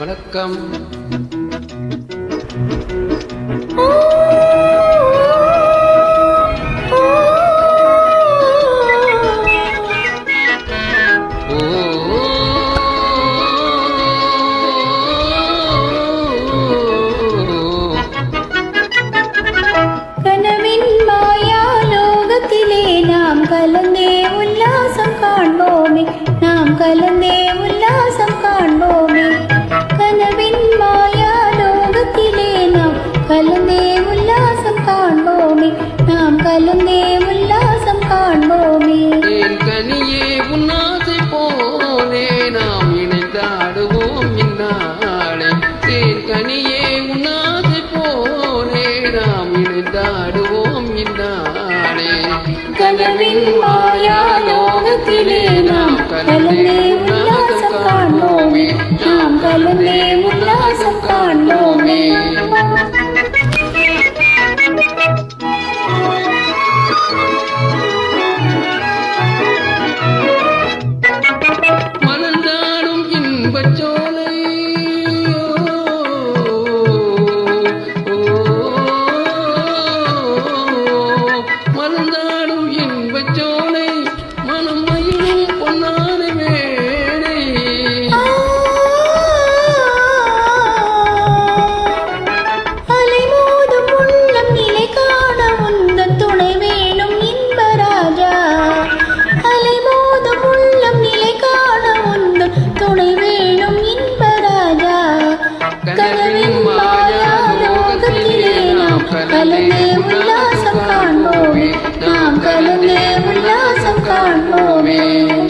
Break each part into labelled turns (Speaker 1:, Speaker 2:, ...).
Speaker 1: வணக்கம்.
Speaker 2: നാം കലന്നേ ഉല്ലാസം കാണോമേ നാം കലന്നേ
Speaker 1: கனவின் மாயா லோகத்திலே நாம் கலந்தே கலந்தே உல்லாசம் காண்போமே. நாம் கலந்தே உல்லாசம் காண்போமே.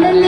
Speaker 1: Hallelujah.